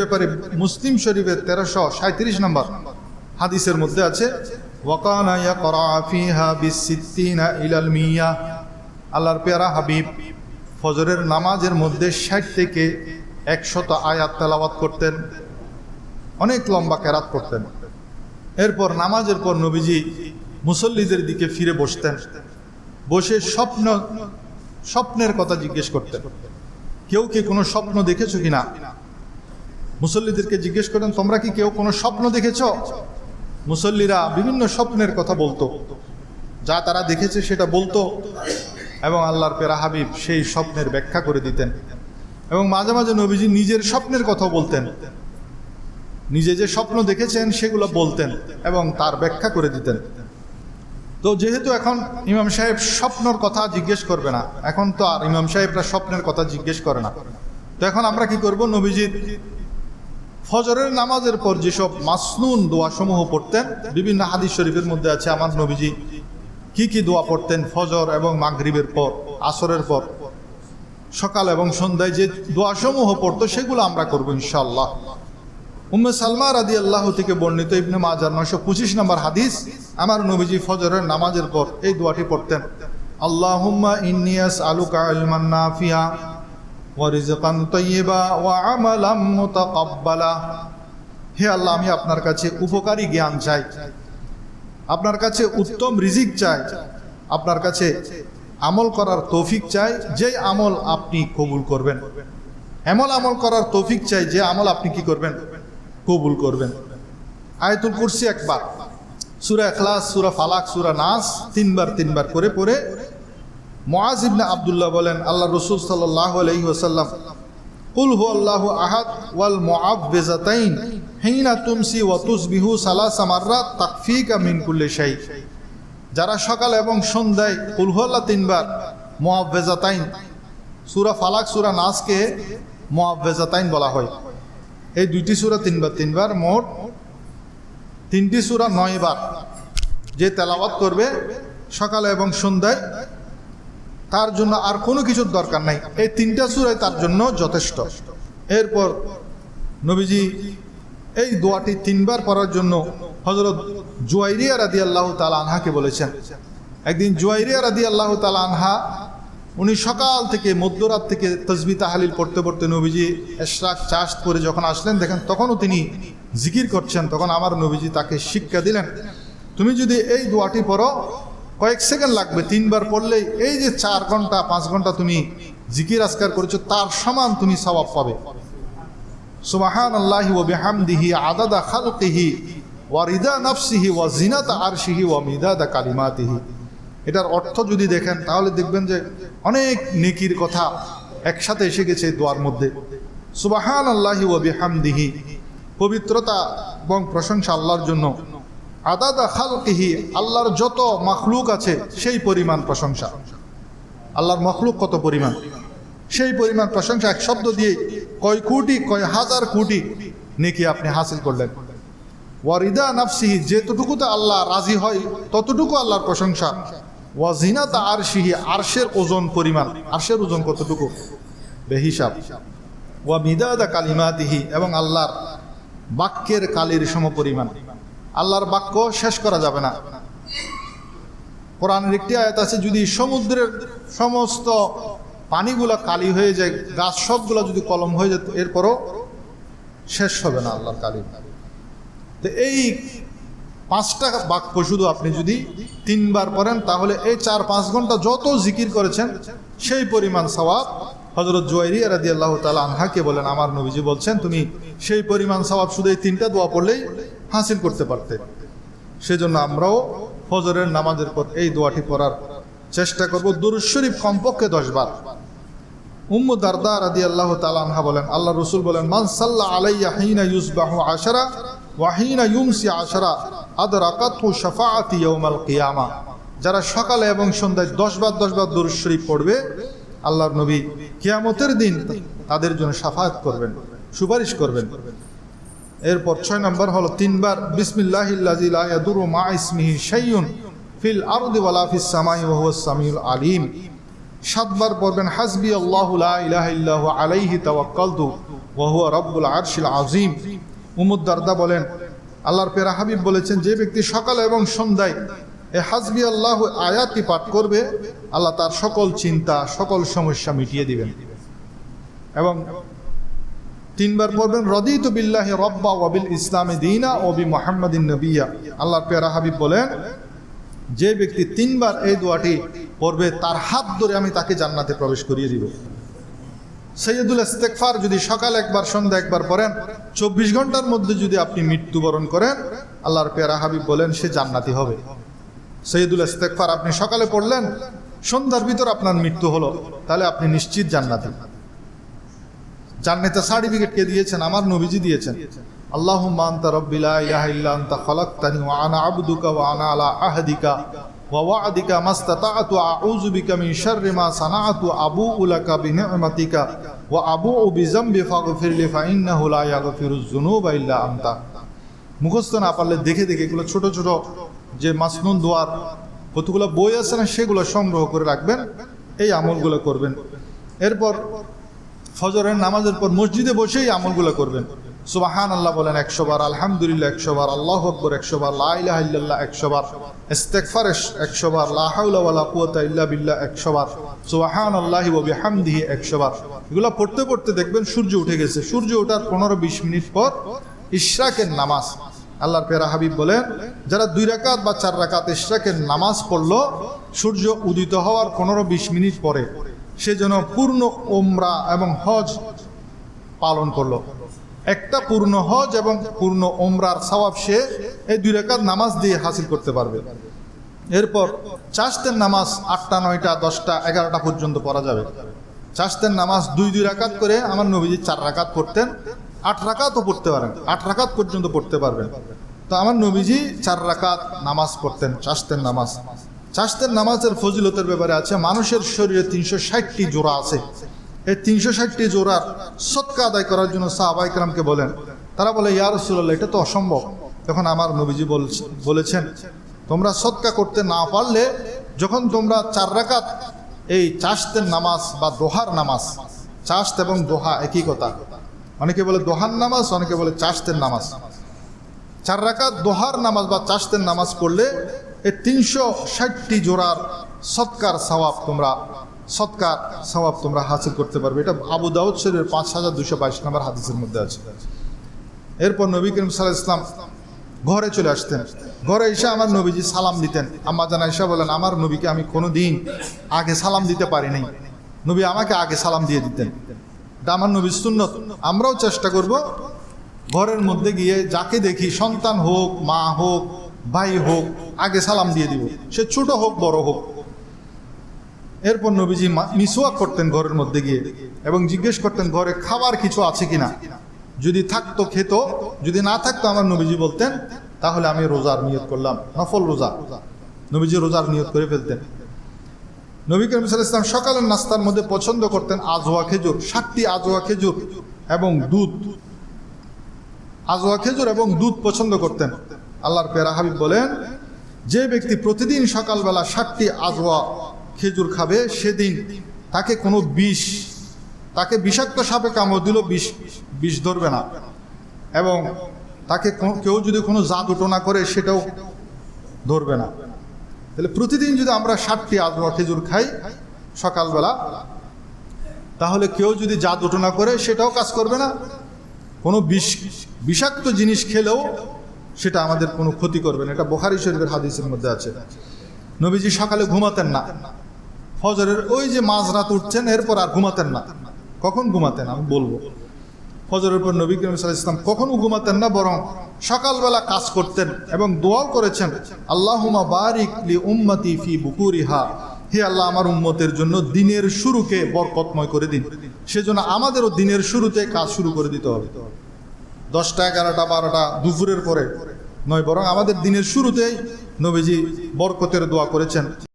ব্যাপারে মুসলিম শরীফের তেরোশো সাঁত্রিশ নম্বর হাদিসের মধ্যে আছে ইলাল আল্লাহর পেয়ারা হাবিব ফজরের নামাজের মধ্যে ষাট থেকে একশত আয়াত তেলাওয়াত করতেন, অনেক লম্বা কেরাত করতেন এরপর নামাজের পর নবীজি মুসল্লিদের দিকে ফিরে বসতেন, বসে স্বপ্ন, স্বপ্নের কথা জিজ্ঞেস করতেন, কেউ কি কোনো স্বপ্ন দেখেছ কিনা? মুসল্লিদেরকে জিজ্ঞেস করেন, তোমরা কি কেউ কোনো স্বপ্ন দেখেছ? মুসল্লিরা বিভিন্ন স্বপ্নের কথা বলতো। যা তারা দেখেছে সেটা বলতো এবং আল্লাহর পেরা হাবিব সেই স্বপ্নের ব্যাখ্যা করে দিতেন এবং মাঝে মাঝে নবীজি নিজের স্বপ্নের কথা বলতেন। নিজে যে স্বপ্ন দেখেছেন সেগুলো বলতেন এবং তার ব্যাখ্যা করে দিতেন। তো যেহেতু এখন ইমাম সাহেব স্বপ্নর কথা জিজ্ঞেস করবে না, এখন তো আর ইমাম সাহেবরা স্বপ্নের কথা জিজ্ঞেস করে না। তো এখন আমরা কি করব? নবীজির ফজরের নামাজের পর যেসব মাসনুন দোয়াসমূহ পড়তেন, বিভিন্ন হাদিস শরীফের মধ্যে আছে আমার নবীজি কি কি দোয়া পড়তেন ফজর এবং মাগরিবের পর, আসরের পর? সকাল এবং সন্ধ্যায় যে দোয়াসমূহ পড়তো, সেগুলো আমরা করব ইনশাআল্লাহ। উম্মে সালমা রাদি আল্লাহ থেকে বর্ণিত ইবনে মাজার নয়শো পঁচিশ নম্বর হাদিস, আমার নবীজি ফজরের নামাজের পর এই দোয়াটি পড়তেন, আল্লাহুম্মা ইন্নিয়াস আলুকা ইলমান নাফিয়া ওয়ারিজকান তৈয়বা ওয়া আমালাম মুতাকাব্বালা। হে আল্লাহ, আমি আপনার কাছে উপকারী জ্ঞান চাই। আপনার কাছে উত্তম রিজিক চাই। আপনার কাছে আমল করার তৌফিক চাই যে আমল আপনি কবুল করবেন। এমন আমল করার তৌফিক চাই যে আমল আপনি কি করবেন? কবুল করবেন। আয়তুল কুরসি একবার। সুরা এখলাস সুরা ফালাক, সুরা নাস তিনবার তিনবার করে পড়ে মুআজ ইবনে আব্দুল্লাহ বলেন, আল্লাহ রসুল সাল্লাল্লাহু আলাইহি ওয়াসাল্লাম, কুল হু আল্লাহু আহাদ ওয়াল মুআববিজাতাইন হেইনা তুমসি ওয়া তুসবিহু সালাসা মাররাত তাকফিকা মিন কুল্লি শাই। যারা সকাল এবং সন্ধ্যায় কুল হু আল্লাহ তিনবার মুআববিজাতাইন, সুরা ফালাক, সুরা নাসকে মুআববিজাতাইন বলা হয়। এই দুইটি সুরা তিনবার তিনবার মোট তিনটি সূরা নয়বার যে তেলাওয়াত করবে সকালে এবং সন্ধ্যায় তার জন্য আর কোনো কিছুর দরকার নাই। এই তিনটা সুরাই তার জন্য যথেষ্ট। এরপর নবীজি এই দোয়াটি তিনবার পড়ার জন্য হজরত জুয়াইরিয়া রাদি আল্লাহ তালা আনহাকে বলেছেন। একদিন জুয়াইরিয়া রাদি আল্লাহ তালা আনহা, উনি সকাল থেকে মধ্যরাত থেকে তসবি তাহালিল পড়তে পড়তে নবীজি এশরাক চাষ করে যখন আসলেন, দেখেন তখনও তিনি জিকির করছেন, তখন আমার নবীজি তাকে শিক্ষা দিলেন, তুমি যদি এই দোয়াটি পড়ো কয়েক সেকেন্ড লাগবে, তিনবার পড়লেই এই যে চার ঘণ্টা, পাঁচ ঘণ্টা তুমি জিকির আজকার করেছ, তার সমান তুমি সবাব পাবে। সুবাহান আল্লাহি ও বেহামদিহি আদাদা খালকিহি ওয়া রিদা নফসিহি ওয়া জিনাতা আরশিহি ওয়া মিদাদা কালিমাতিহি। এটার অর্থ যদি দেখেন, তাহলে দেখবেন যে অনেক নেকির কথা একসাথে এসে গেছে দোয়ার মধ্যে। সুবাহান আল্লাহি ও বেহামদিহি, পবিত্রতা এবং প্রশংসা আল্লাহর জন্য। আদাদা খালকিহি, আল্লাহর যত মখলুক আছে, সেই পরিমাণ প্রশংসা। আল্লাহর মখলুক কত পরিমাণ? সেই পরিমাণ প্রশংসা এক শব্দ দিয়ে কয় কোটি, কয় হাজার কোটি নেকি আপনি হাসিল করলেন। ওয়ারিদা নাফসিহি যেতটুকুতে আল্লাহ রাজি হয়, ততটুকু আল্লাহর প্রশংসা। ওয়া ওয়াজিনাতা আরশিহি, আরশের ওজন পরিমাণ। আরশের ওজন কতটুকু? বেহিসাব। ওয়া মিদাদা কালিমাতিহি, এবং আল্লাহর বাক্যের কালির সম পরিমাণ আল্লাহর বাক্য শেষ করা যাবে না। কোরআনের একটি আয়াত আছে, যদি সমুদ্রের সমস্ত পানিগুলো কালি হয়ে যায়, গাছ সবগুলো যদি কলম হয়ে যেত, এরপরও শেষ হবে না আল্লাহর কালি তো এই পাঁচটা বাক্য শুধু আপনি যদি তিনবার পড়েন, তাহলে এই চার পাঁচ ঘণ্টা যত জিকির করেছেন, সেই পরিমাণ সওয়াব হজরত জুয়াইরি রাদি আল্লাহ তালা আনহাকে বলেন, আমার নবীজি বলছেন, তুমি সেই পরিমাণ সওয়াব শুধু এই তিনটা দোয়া পড়লেই হাসিল করতে পারতে। সেজন্য আমরাও ফজরের নামাজের পর এই দোয়াটি পড়ার চেষ্টা করব। দুরুজ শরীফ কমপক্ষে দশ বার। উম্মু দারদা রাদি আল্লাহ তালানহা বলেন আল্লাহ রসুল বলেন, মান সাল্লাহ আলাইয়া হিনা ইউসবাহু আশারা ওয়াহিনা ইউমসি আশারা আদরাকাতহু শাফাআতি ইয়াউমাল কিয়ামা। যারা সকালে এবং সন্ধ্যায় দশ বার, দশ দুরুজ শরীফ পড়বে, আল্লাহর নবী কিয়ামতের দিন তাদের জন্য সাফায়াত করবেন, সুপারিশ করবেন। এরপর ছয় নম্বর হলো তিনবার বিসমিল্লাহিল্লাজি লা ইয়াদুরু মা ফিল ওয়া আলিম। সাতবার পড়বেন হাসবি আল্লাহু লা ইল্লাহু আলাইহি তাওয়াক্কালতু ওহুয়া রব্বুল আরশিল আজিম উমুদ দারদা বলেন, আল্লাহর পেরা হাবিব বলেছেন, যে ব্যক্তি সকালে এবং সন্ধ্যায় এ হাজবি আল্লাহ আয়াতটি পাঠ করবে, আল্লাহ তার সকল চিন্তা, সকল সমস্যা মিটিয়ে দিবেন। এবং তিনবার পড়বেন রদি রদিত বিল্লাহি রব্বা ওয়াবিল ইসলামে দিনা ওবি মোহাম্মদিন নবিয়া। আল্লাহ পেয়ারা হাবিব বলেন, যে ব্যক্তি তিনবার এই দোয়াটি পড়বে, তার হাত ধরে আমি তাকে জান্নাতে প্রবেশ করিয়ে দিব। সৈয়দুল ইস্তেকফার যদি সকাল একবার, সন্ধ্যা একবার পড়েন, চব্বিশ ঘণ্টার মধ্যে যদি আপনি মৃত্যুবরণ করেন, আল্লাহর পেয়ারা হাবিব বলেন, সে জান্নাতি হবে। সৈয়দুল ইস্তেকফার আপনি সকালে পড়লেন, সন্ধ্যার ভিতর আপনার মৃত্যু হলো, তাহলে আপনি নিশ্চিত জান্নাতি। জান্নাতে সার্টিফিকেট কে দিয়েছেন, আমার নবীজি দিয়েছেন। আল্লাহুম্মা আনতা রাব্বি লা ইলাহা ইল্লা আনতা খালাকতানি ওয়া আনা আবদুকা ওয়া আনা আলা আহদিকা ওয়া ওয়া'দিকা মাস্তাতা'তু আউযু বিকা মিন শাররি মা সানা'তু আবু'ু লাকা বিনি'মাতিকা ওয়া আবু'ু বিযামবি ফাগফিরলি ফাইন্নাহু লা ইয়াগফিরুয যুনুবা ইল্লা আনতা। মুখস্থ না পারলে দেখে দেখে এগুলো ছোট ছোট যে মাসনুন দোয়ার কতগুলো বই আছে না, সেগুলো সংগ্রহ করে রাখবেন, এই আমলগুলো করবেন। এরপর ফজরের নামাজের পর মসজিদে বসেই আমলগুলো করবেন। সুবাহান আল্লাহ বলেন একশো বার, আলহামদুলিল্লাহ একশো বার, আল্লাহ আকবর একশো বার লাইল্লাহ একশো বার ইস্তেকফার একশো বার লাহাউলা কুয়াতা ইল্লা একশো বার সুবাহান আল্লাহি ওবি হামদিহি একশো বার। এগুলো পড়তে পড়তে দেখবেন সূর্য উঠে গেছে। সূর্য ওঠার পনেরো বিশ মিনিট পর ইশরাকের নামাজ। আল্লাহর পেরা হাবিব বলেন, যারা দুই রাকাত বা চার রাকাত ইশরাকের নামাজ পড়ল, সূর্য উদিত হওয়ার পনেরো বিশ মিনিট পরে সে যেন পূর্ণ ওমরা এবং হজ পালন করল। একটা পূর্ণ হজ এবং পূর্ণ ওমরার সওয়াব সে এই দুই রেখাত নামাজ দিয়ে হাসিল করতে পারবে। এরপর চাষতের নামাজ আটটা, নয়টা, দশটা, এগারোটা পর্যন্ত পড়া যাবে। চাষতের নামাজ দুই দুই রাকাত করে আমার নবীজি চার রাকাত পড়তেন, আট রাকাতও পড়তে পারেন, আট রাকাত পর্যন্ত পড়তে পারবেন। তো আমার নবীজি চার রাকাত নামাজ পড়তেন চাষতের নামাজ। চাষতের নামাজের ফজিলতের ব্যাপারে আছে, মানুষের শরীরে তিনশো ষাটটি জোড়া আছে। এই তিনশো ষাটটি জোড়ার সৎকা আদায় করার জন্য সাহাবাইকরামকে বলেন। তারা বলে, ইয়া রসুল্লাহ এটা তো অসম্ভব। তখন আমার নবীজি বলছে- বলেছেন, তোমরা সৎকা করতে না পারলে, যখন তোমরা চার রাকাত এই চাষতের নামাজ বা দোহার নামাজ চাষত এবং দোহা একই কথা। অনেকে বলে দোহার নামাজ, অনেকে বলে চাষতের নামাজ। চার রাকাত দোহার নামাজ বা চাষতের নামাজ পড়লে এই তিনশো ষাটটি জোড়ার সৎকার সওয়াব তোমরা, সৎকার সওয়াব তোমরা হাসিল করতে পারবে। এটা আবু দাউদ শরীফের পাঁচ হাজার দুশো বাইশ নম্বর হাদিসের মধ্যে আছে। এরপর নবী করিম সাল্লাহ ইসলাম ঘরে চলে আসতেন। ঘরে এসে আমার নবীজি সালাম দিতেন। আম্মা জানা ইসা বলেন আমার নবীকে আমি কোনো দিন আগে সালাম দিতে পারিনি। নবী আমাকে আগে সালাম দিয়ে দিতেন। এটা আমার নবীর সুন্নত। আমরাও চেষ্টা করব ঘরের মধ্যে গিয়ে যাকে দেখি সন্তান হোক, মা হোক ভাই হোক, আগে সালাম দিয়ে দিব। সে ছোট হোক, বড় হোক। এরপর নবীজি মিসওয়াক করতেন ঘরের মধ্যে গিয়ে এবং জিজ্ঞেস করতেন, ঘরে খাবার কিছু আছে কিনা? যদি থাকতো, খেত। যদি না থাকতো, আমার নবীজি বলতেন, তাহলে আমি রোজার নিয়ত করলাম। নফল রোজা। নবীজি রোজার নিয়ত করে ফেলতেন। নবী করিম ইসলাম সকালের নাস্তার মধ্যে পছন্দ করতেন আজোয়া খেজুর, সাতটি আজোয়া খেজুর এবং দুধ। আজোয়া খেজুর এবং দুধ পছন্দ করতেন। আল্লাহর পেরা হাবিব বলেন, যে ব্যক্তি প্রতিদিন সকালবেলা ষাটটি আজোয়া খেজুর খাবে, সেদিন তাকে কোনো বিষ, তাকে বিষাক্ত সাপে কামড় দিল বিষ বিষ ধরবে না। এবং তাকে কেউ যদি কোনো জাদু টোনা করে, সেটাও ধরবে না। তাহলে প্রতিদিন যদি আমরা ষাটটি আজোয়া খেজুর খাই সকালবেলা, তাহলে কেউ যদি জাদু টোনা করে, সেটাও কাজ করবে না। কোনো বিষ, বিষাক্ত জিনিস খেলেও সেটা আমাদের কোনো ক্ষতি করবে না। এটা বোখারি শরীফের হাদিসের মধ্যে আছে। নবীজি সকালে ঘুমাতেন না। ফজরের ওই যে মাঝরাত উঠছেন, এরপর আর ঘুমাতেন না। কখন ঘুমাতেন আমি বলব। ফজরের পর নবী করিম আলাইহি ইসলাম কখনো ঘুমাতেন না, বরং সকালবেলা কাজ করতেন এবং দোয়াও করেছেন আল্লাহুমা বারিক লি উম্মতি ফি বুকুরিহা। হে আল্লাহ, আমার উম্মতের জন্য দিনের শুরুকে বরকতময় করে দিন। সেজন্য আমাদেরও দিনের শুরুতে কাজ শুরু করে দিতে হবে। দশটা এগারোটা বারোটা দুপুরের পরে। নয় বরং আমাদের দিনের শুরুতেই নবীজি বরকতের দোয়া করেছেন।